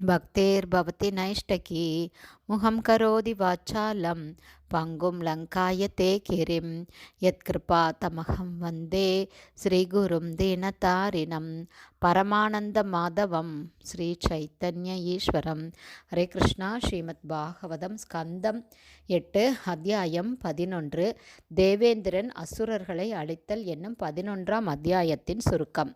भक्तिर्भवति नैष्टकी मुहं करोति वाचालं पङ्गुं लङ्कायते गिरिं यत्कृपातमहं वन्दे श्रीगुरुं दीनतारिणं பரமானந்தமாதவம் ஸ்ரீ சைத்தன்ய ஈஸ்வரம் ஹரே கிருஷ்ணா ஸ்ரீமத் பாகவதம் ஸ்கந்தம் எட்டு அத்தியாயம் பதினொன்று தேவேந்திரன் அசுரர்களை அழித்தல் என்னும் பதினொன்றாம் அத்தியாயத்தின் சுருக்கம்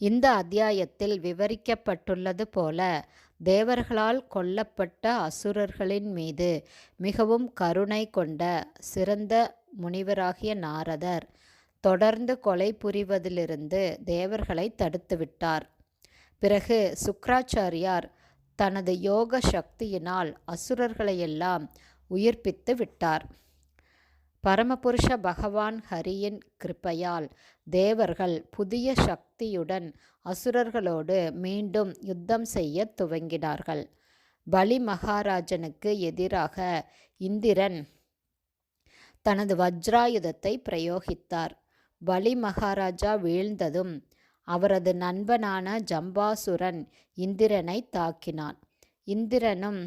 இந்த அத்தியாயத்தில் விவரிக்கப்பட்டுள்ளது போல தேவர்களால் கொல்லப்பட்ட அசுரர்களின் மீது மிகவும் கருணை கொண்ட சிறந்த முனிவராகிய நாரதர் தொடர்ந்து கொலை புரிவதிலிருந்து தேவர்களை தடுத்துவிட்டார். பிறகு சுக்ராச்சாரியார் தனது யோக சக்தியினால் அசுரர்களையெல்லாம் உயிர்ப்பித்து விட்டார். பரமபுருஷ பகவான் ஹரியின் கிருப்பையால் தேவர்கள் புதிய சக்தியுடன் அசுரர்களோடு மீண்டும் யுத்தம் செய்ய துவங்கினார்கள். பலி மகாராஜனுக்கு எதிராக இந்திரன் தனது வஜ்ராயுதத்தை பிரயோகித்தார். பலி மகாராஜா வீழ்ந்ததும் அவரது நண்பனான ஜம்பாசுரன் இந்திரனை தாக்கினான். இந்திரனும்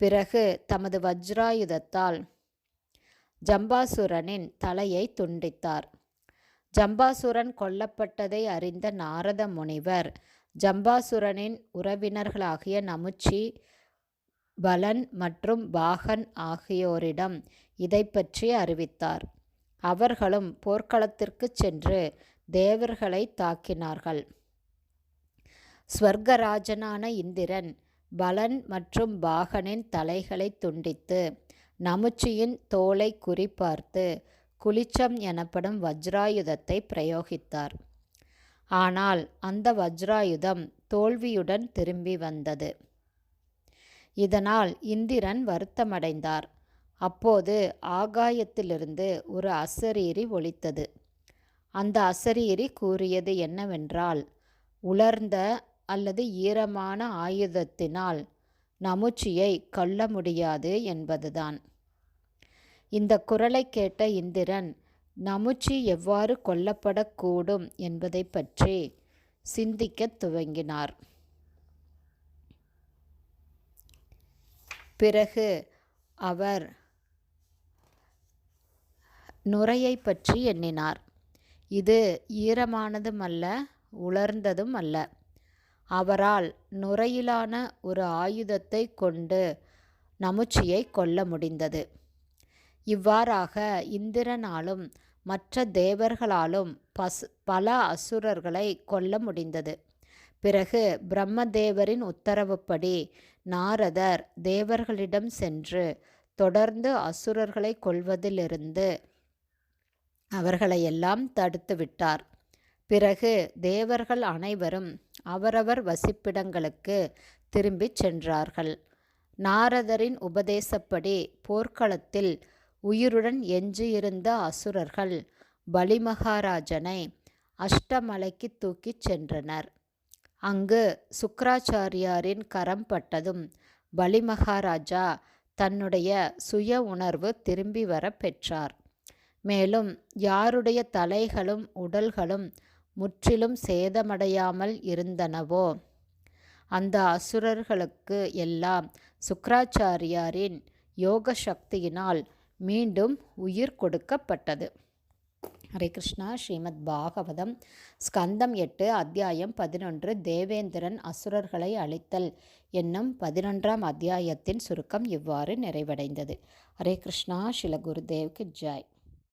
பிறகு தமது வஜ்ராயுதத்தால் ஜம்பாசுரனின் தலையை துண்டித்தார். ஜம்பாசுரன் கொல்லப்பட்டதை அறிந்த நாரத முனிவர் ஜம்பாசுரனின் உறவினர்களாகிய நமுச்சி பலன் மற்றும் பாகன் ஆகியோரிடம் இதை பற்றி அறிவித்தார். அவர்களும் போர்க்களத்திற்கு சென்று தேவர்களை தாக்கினார்கள். ஸ்வர்கராஜனான இந்திரன் பலன் மற்றும் பாகனின் தலைகளை துண்டித்து நமுச்சியின் தோலை குறிப்பார்த்து குளிச்சம் எனப்படும் வஜ்ராயுதத்தை பிரயோகித்தார். ஆனால் அந்த வஜ்ராயுதம் தோல்வியுடன் திரும்பி வந்தது. இதனால் இந்திரன் வருத்தமடைந்தார். அப்போது ஆகாயத்திலிருந்து ஒரு அசரீரி ஒலித்தது. அந்த அசரீரி கூறியது என்னவென்றால் உலர்ந்த அல்லது ஈரமான ஆயுதத்தினால் நமுச்சியை கொல்ல முடியாது என்பதுதான். இந்த குரலை கேட்ட இந்திரன் நமுச்சி எவ்வாறு கொல்லப்படக்கூடும் என்பதை பற்றி சிந்திக்கத் துவங்கினார். பிறகு அவர் நுரையை பற்றி எண்ணினார். இது ஈரமானதும் அல்ல உலர்ந்ததும் அல்ல அவரால் நுரையிலான ஒரு ஆயுதத்தை கொண்டு நமுச்சியை கொல்ல முடிந்தது. இவ்வாறாக இந்திரனாலும் மற்ற தேவர்களாலும் பசு பல அசுரர்களை கொல்ல முடிந்தது. பிறகு பிரம்மதேவரின் உத்தரவுப்படி நாரதர் தேவர்களிடம் சென்று தொடர்ந்து அசுரர்களை கொள்வதிலிருந்து அவர்களையெல்லாம் தடுத்து விட்டார் பிறகு தேவர்கள் அனைவரும் அவரவர் வசிப்பிடங்களுக்கு திரும்பிச் சென்றார்கள். நாரதரின் உபதேசப்படி போர்க்களத்தில் உயிருடன் எஞ்சியிருந்த அசுரர்கள் பலிமகாராஜனை அஷ்டமலைக்கு தூக்கிச் சென்றனர். அங்கு சுக்கராச்சாரியாரின் கரம் பட்டதும் பலிமகாராஜா தன்னுடைய சுய உணர்வு திரும்பி வர பெற்றார். மேலும் யாருடைய தலைகளும் உடல்களும் முற்றிலும் சேதமடையாமல் இருந்தனவோ? அந்த அசுரர்களுக்கு எல்லாம் சுக்கராச்சாரியாரின் யோக சக்தியினால் மீண்டும் உயிர் கொடுக்கப்பட்டது. ஹரே கிருஷ்ணா. ஸ்ரீமத் பாகவதம் ஸ்கந்தம் எட்டு அத்தியாயம் பதினொன்று தேவேந்திரன் அசுரர்களை அழித்தல் என்னும் பதினொன்றாம் அத்தியாயத்தின் சுருக்கம் இவ்வாறு நிறைவடைந்தது. ஹரே கிருஷ்ணா. ஸ்ரீல குருதேவ்க்கு ஜாய்.